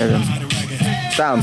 Nie wiem. Tam.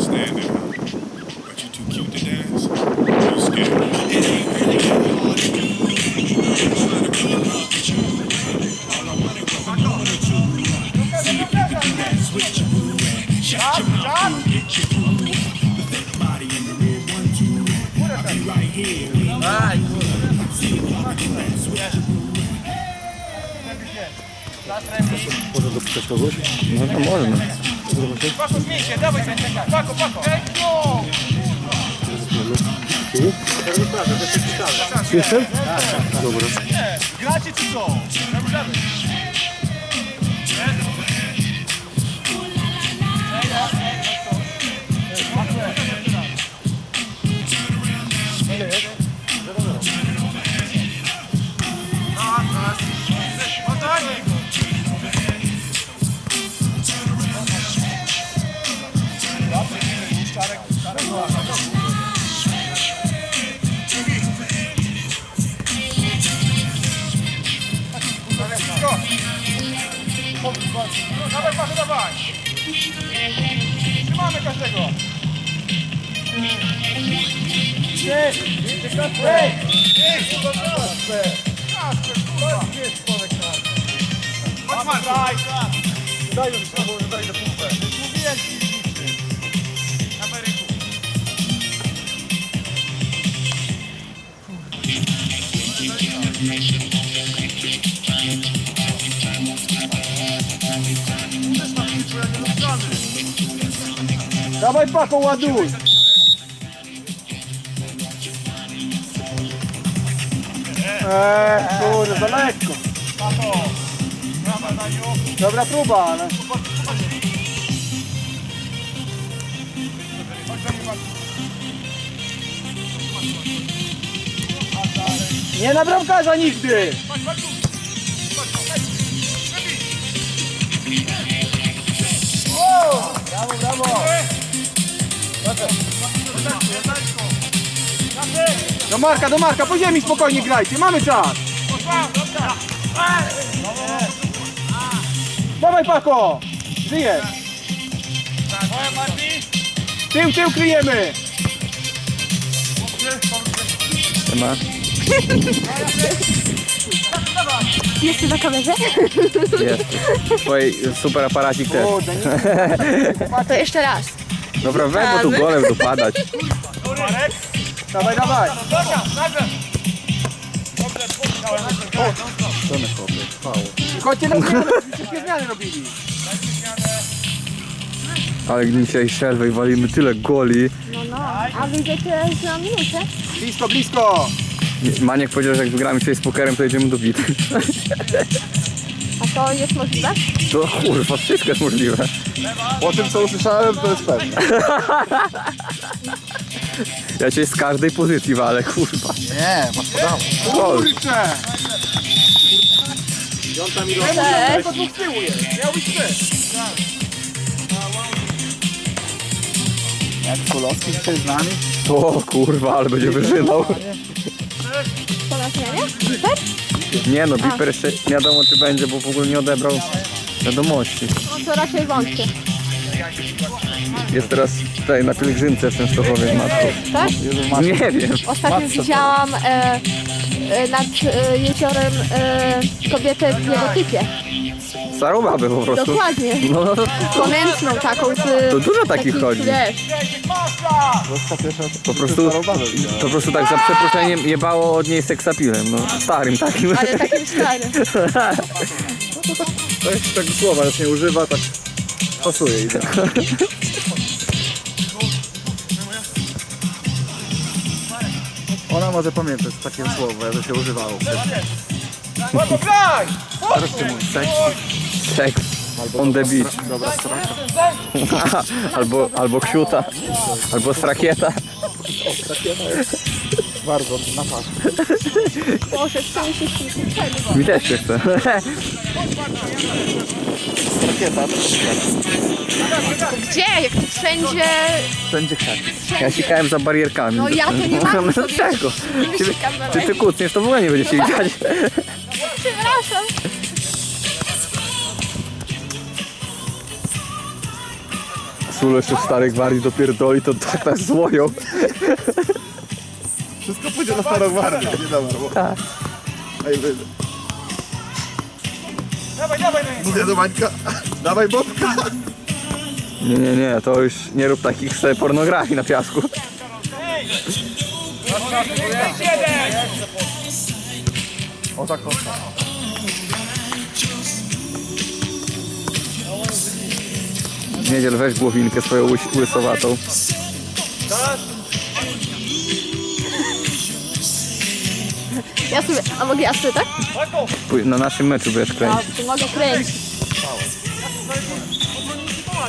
standing. But you too cute to dance. You scared. It ain't really that hard to do. Try to really look at you. All I wanted was a moment or two. See if you can do that switch your boo and shut your mouth get your groove. The thick body in the rear one two. I'll be right here. See if you can do that switch your boo. Może dopisać kogoś? No to można. Paco, zmień się, dawaj się, Paco, Paco. Ej, no! Jestem? Dobra. Gracie czy co? Naprawdę. Dawaj, Paco, dawaj. Trzymamy każdego. Ej! Chodź, Marku. Daj już, daj do półkę. Mówiłem ci, Na peryku. Dawaj Paco, ładuj! Eee, kurde, za lekko. Dobra próba, ale... Nie na bramkarza nigdy! Brawo, brawo! Do Marka, do Marka, po ziemi spokojnie grajcie, mamy czas! Dawaj Paco! Żyjesz! Tył, tył kryjemy! Ma. Jeszcze na kamerze? Jest. Twój super aparacik też. Kurde, nie... To jeszcze raz. Dobra, weź, bo tu golem dopadać. Marek. Dawaj, dawaj! Dobra, nagle. Dobrze, wspomniałem. Chodźcie na zmianę, wszystkie zmiany robili. Ale dzisiaj przerwę i walimy tyle goli. No, no. A wyjdziecie za minutę? Blisko, blisko! Maniek powiedział, że jak wygramy dzisiaj z pokerem, to jedziemy do bity. To jest możliwe? To kurwa, wszystko jest możliwe. Po tym co usłyszałem, to jest pewne. Ja cię z każdej pozycji walę, kurwa. Nie, masz podał. Gol. Kurczę! Cześć. Tylko dwóch tyłu jest, miał być. Jak Kulowski dzisiaj z nami? O kurwa, ale będzie wyżynał. Po na zmianie? Biper? Nie no, Biper jeszcze nie wiadomo czy będzie, bo w ogóle nie odebrał wiadomości. No to raczej wątpię. Jest teraz tutaj na pielgrzymce w Częstochowie z matką. Tak? Nie wiem. Ostatnio widziałam e, e, nad e, jeziorem e, kobietę w jego babę po prostu. Dokładnie. No, no to, Ponętną taką z... To dużo takich chodzi. Wiesz, po prostu, po prostu tak za przeproszeniem jebało od niej seksapilem, no starym takim. ale takim starym. To jest tak słowa już nie używa, tak pasuje i tak. Ona może pamiętać takie słowo, że się używało. Się mówi seks, on the beach. dobra strona. albo, albo ksiuta, albo strakieta. Bardzo na pas. Boże, mi się śmiać. Mi też się chce. Rakieta, Gdzie? Jak tu wszędzie... wszędzie krzaki. Ja sikałem za barierkami. No ja to nie mam No sobie. czego? Czy, Sikam za czy ty kucniesz, to w ogóle nie będzie się widać. Przepraszam. Sulu jeszcze w starych gwardii dopierdoli, to tak nas złoją. Wszystko pójdzie na starą gwardię, nie. Bo... Tak. Ej, wy... Dawaj, dawaj, dawaj. Mówię do Mańka, dawaj bobka. Nie, nie, nie, to już nie rób takich se pornografii na piasku. O tak, o tak. Niedziel weź głowinkę swoją łys- łysowatą. Ja sobie... A mogę ja sobie, tak? Pój- Na naszym meczu będziesz Ja kręcić. to mogę kręcić.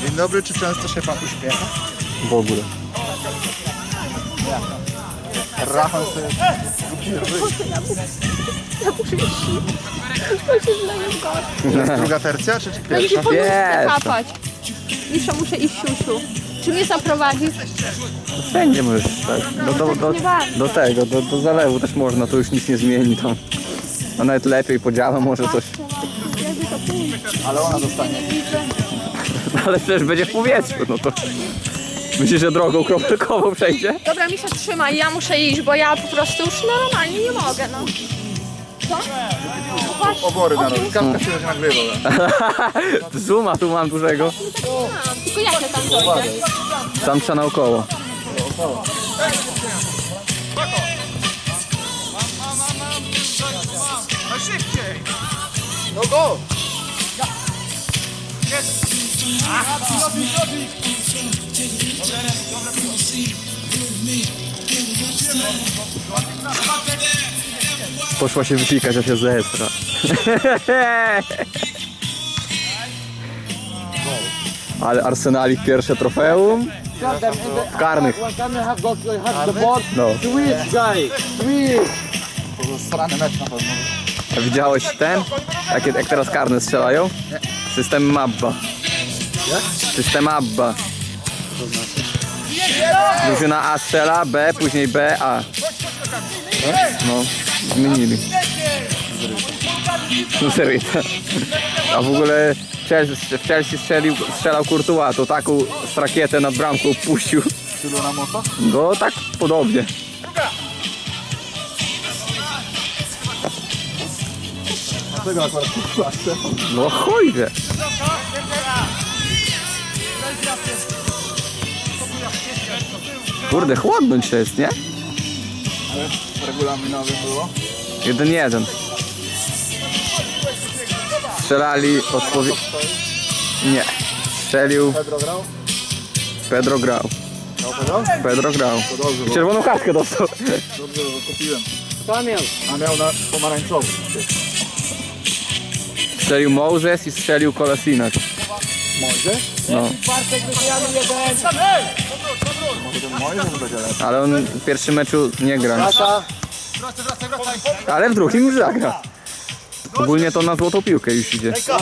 Dzień dobry, czy często się pan uśmiecha? W ogóle. Rafał sobie Ja muszę iść. To się zleje w gorsze. druga tercja, czy, czy pierwsza? się podnoszę Pierwsza. kapać. Jeszcze muszę iść siusiu. Czy mnie zaprowadzisz? Wszędzie możesz tak. Do, do, do, do tego, do, do zalewu też można, to już nic nie zmieni tam. A nawet lepiej podziała może coś. Ale ona dostanie. Nie widzę. Ale przecież będzie w powietrzu, no to... Myślisz, że drogą kropelkową przejdzie? Dobra, mi się trzymaj, ja muszę iść, bo ja po prostu już normalnie nie mogę, no. Obory na rogu. Kawka się będzie nagrywał. Zuma tu mam dużego. tylko ja tam dojdę? Tam trzeba naokoło. No szybciej! No go! Poszła się wysikać, a się zesra. Ale Arsenalik pierwsze trofeum. W karnych. No. To był strany mecz na pewno. A widziałeś ten? Jak, jak teraz karne strzelają? System Mabba. System Abba. Drużyna A strzela, B, później B, A. No, zmienili. Zeryta. A w ogóle w Chelsea strzelił, strzelał Courtois, to taką strakietę nad bramką puścił. Tylu na moca? No tak podobnie. No chuj. Kurde, chłodno dzisiaj jest, nie? Regulaminowy było. Jeden jeden. Strzelali odpowiedź. Nie. Strzelił. Pedro grał? Pedro grał. Grał Pedro? Pedro grał. To dobrze, bo Czerwoną kartkę dostał. dobrze, bo kupiłem. A miał na pomarańczowy. Strzelił Moses i strzelił Kolesinak. Może? No. Może ten mój może będzie lepszy. Ale on w pierwszym meczu nie gra. Wracaj, wracaj, wracaj! Ale w drugim już zagra. Ogólnie to na złotą piłkę już idzie. Ręka!